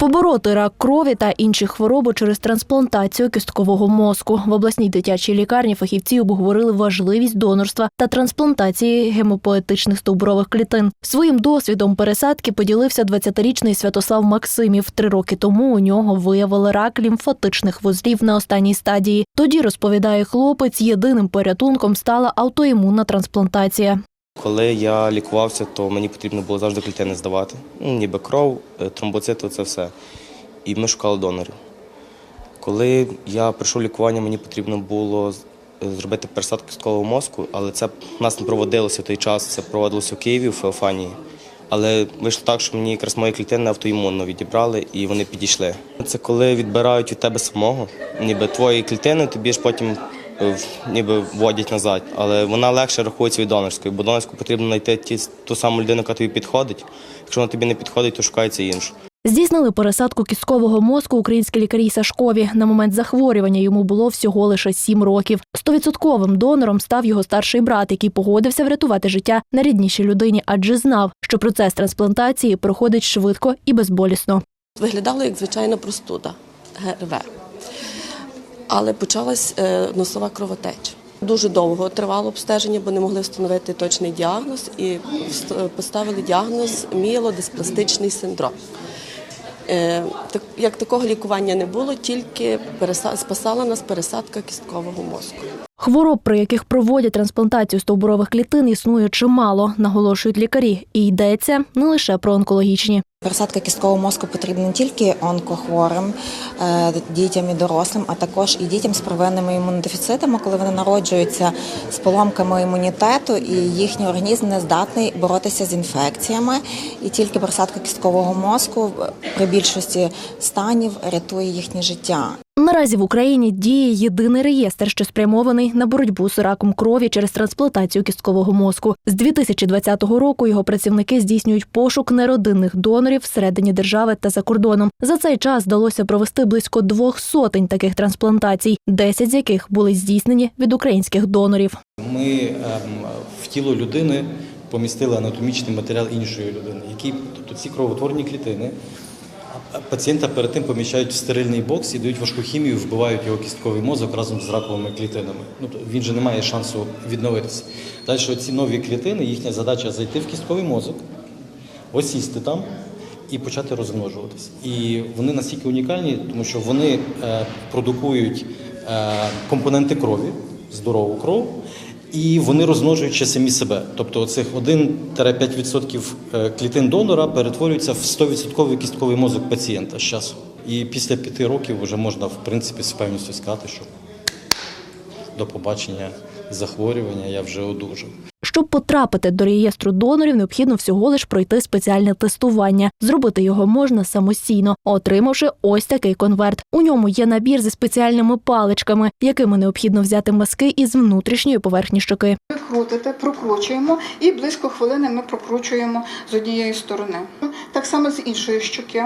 Побороти рак крові та інші хвороби через трансплантацію кісткового мозку в обласній дитячій лікарні фахівці обговорили важливість донорства та трансплантації гемопоетичних стовбурових клітин. Своїм досвідом пересадки поділився 20-річний Святослав Максимів. Три роки тому у нього виявили рак лімфатичних вузлів на останній стадії. Тоді розповідає хлопець, єдиним порятунком стала аутоімунна трансплантація. Коли я лікувався, то мені потрібно було завжди клітини здавати. Ну, ніби кров, е, тромбоцити це все. І ми шукали донорів. Коли я пройшов лікування, мені потрібно було е, зробити пересадку кісткового мозку, але це в нас не проводилося в той час, це проводилося в Києві, в Феофанії. Але вийшло так, що мені якраз мої клітини автоімунно відібрали і вони підійшли. Це коли відбирають від тебе самого, ніби твої клітини, тобі ж потім ніби вводять назад. Але вона легше рахується від донорської, бо донорську потрібно знайти ті, ту саму людину, яка тобі підходить. Якщо вона тобі не підходить, то шукається іншу. Здійснили пересадку кісткового мозку українські лікарі Сашкові. На момент захворювання йому було всього лише сім років. Стовідсотковим донором став його старший брат, який погодився врятувати життя найріднішій людині, адже знав, що процес трансплантації проходить швидко і безболісно. Виглядало як звичайна простуда ГРВ. Але почалась е, носова кровотеча. Дуже довго тривало обстеження, бо не могли встановити точний діагноз і поставили діагноз мієлодиспластичний синдром. Е, Як такого лікування не було, тільки спасала нас пересадка кісткового мозку. Хвороб, при яких проводять трансплантацію стовбурових клітин, існує чимало, наголошують лікарі, і йдеться не лише про онкологічні. Пересадка кісткового мозку потрібна не тільки онкохворим, е, дітям і дорослим, а також і дітям з провинними імунодефіцитами, коли вони народжуються з поломками імунітету, і їхній організм не здатний боротися з інфекціями. І тільки пересадка кісткового мозку при більшості станів рятує їхнє життя. Наразі в Україні діє єдиний реєстр, що спрямований на боротьбу з раком крові через трансплантацію кісткового мозку. З 2020 року його працівники здійснюють пошук неродинних донорів всередині держави та за кордоном. За цей час вдалося провести близько двох сотень таких трансплантацій, 10 з яких були здійснені від українських донорів. Ми ем, в тіло людини помістили анатомічний матеріал іншої людини, який, тобто ці кровотворні клітини пацієнта перед тим поміщають в стерильний бокс і дають важку хімію, вбивають його кістковий мозок разом з раковими клітинами. Ну, він же не має шансу відновитися. Далі ці нові клітини, їхня задача зайти в кістковий мозок, осісти там і почати розмножуватись. І вони настільки унікальні, тому що вони е, продукують е, компоненти крові, здорову кров, і вони розмножують ще самі себе. Тобто цих 1-5% е, клітин донора перетворюються в 100% кістковий мозок пацієнта з часу. І після п'яти років вже можна, в принципі, з певністю сказати, що до побачення захворювання я вже одужав. Щоб потрапити до реєстру донорів, необхідно всього лиш пройти спеціальне тестування. Зробити його можна самостійно, отримавши ось такий конверт. У ньому є набір зі спеціальними паличками, якими необхідно взяти мазки із внутрішньої поверхні щоки. Ви крутите, прокручуємо і близько хвилини ми прокручуємо з однієї сторони. Так само з іншої щоки.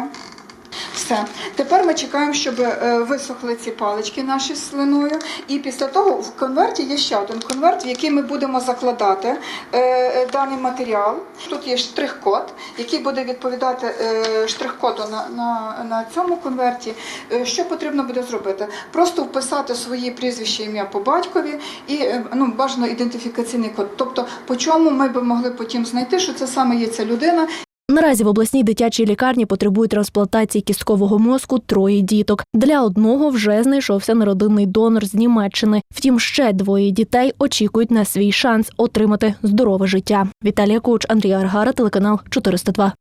Все. Тепер ми чекаємо, щоб е, висохли ці палички наші з слиною. І після того в конверті є ще один конверт, в який ми будемо закладати е, е, даний матеріал. Тут є штрих-код, який буде відповідати штрих-коду на, на, на цьому конверті. Що потрібно буде зробити? Просто вписати свої прізвища, ім'я по батькові і ну, бажано ідентифікаційний код. Тобто, по чому ми би могли потім знайти, що це саме є ця людина, Наразі в обласній дитячій лікарні потребують трансплантації кісткового мозку троє діток. Для одного вже знайшовся народинний донор з Німеччини. Втім, ще двоє дітей очікують на свій шанс отримати здорове життя. Віталія Коч, Андрій Аргара, телеканал 402.